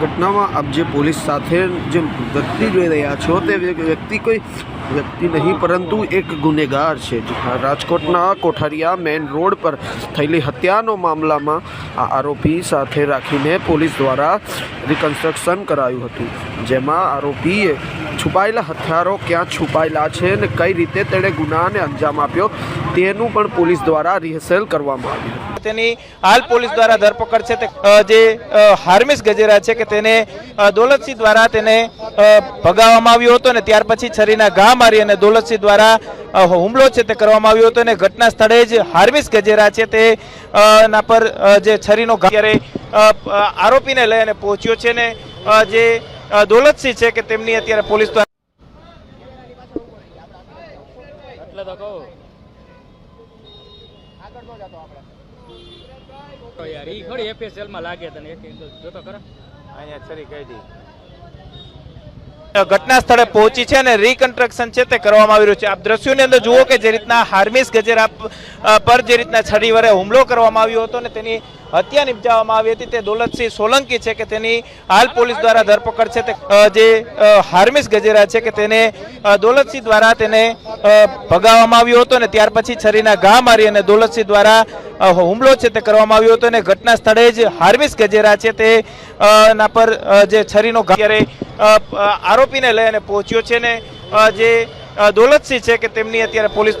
ઘટનામાં આપ જે પોલીસ સાથે જે વ્યક્તિ જોઈ રહ્યા છો તે વ્યક્તિ કોઈ વ્યક્તિ નહીં, પરંતુ એક ગુનેગાર છે. રાજકોટના કોઠારિયા મેઇન રોડ પર થયેલી હત્યાનો મામલામાં આ આરોપી સાથે રાખીને પોલીસ દ્વારા રિકન્સ્ટ્રક્શન કરાયું હતું. જેમાં આરોપીએ છુપાયેલા હથિયારો ક્યાં છુપાયેલા છે અને કઈ રીતે તેણે ગુનાને અંજામ આપ્યો તેનું પણ પોલીસ દ્વારા રિહર્સલ કરવામાં આવ્યું તેની હાલ પોલીસ દ્વારા ધરપકડ છે તે જે હાર્મિસ ગજેરા છે કે તેને દોલતસિંહ દ્વારા તેને ભગાવવામાં આવ્યો હતો અને ત્યાર પછી છરીના ઘા મારી અને દોલતસિંહ દ્વારા હુમલો છે તે કરવામાં આવ્યો હતો અને ઘટના સ્થળે જ હાર્મિસ ગજેરા છે તે ના પર જે છરીનો ઘા ત્યારે આરોપીને લઈ અને પહોંચ્યો છે ને જે દોલતસિંહ છે કે તેમની અત્યારે પોલીસ દ્વારા એટલે તો કહું. તો યાર ઈ ઘડી એફએસએલમાં લાગે તને એક જોતો ખરા. અહીંયા છરી કાઢી. ઘટના સ્થળે પહોંચી છે અને રીકન્સ્ટ્રક્શન છે તે કરવામાં આવી રહ્યું છે. આપ દ્રશ્યોની અંદર જુઓ કે જે રીતના હાર્મિસ ગજેરા પર જે રીતના છરી વડે હુમલો કરવામાં આવ્યો હતો અને તેની હત્યા નિપજાવવામાં આવી હતી. તે દોલતસિંહ સોલંકી છે કે તેની હાલ પોલીસ દ્વારા ધરપકડ છે તે જે હાર્મિસ ગજેરા છે કે તેને દોલતસિંહ દ્વારા તેને ભગાવવામાં આવ્યો હતો અને ત્યાર પછી છરીના ઘા મારી અને દોલતસિંહ દ્વારા હુમલો છે તે કરવામાં આવ્યો હતો અને ઘટના સ્થળે જ હાર્મિસ ગજેરા છે તે ના પર જે છરીનો ઘા ત્યારે આરોપીને લઈ અને પહોંચ્યો છે ને જે દોલતસિંહ છે કે તેમની અત્યારે પોલીસ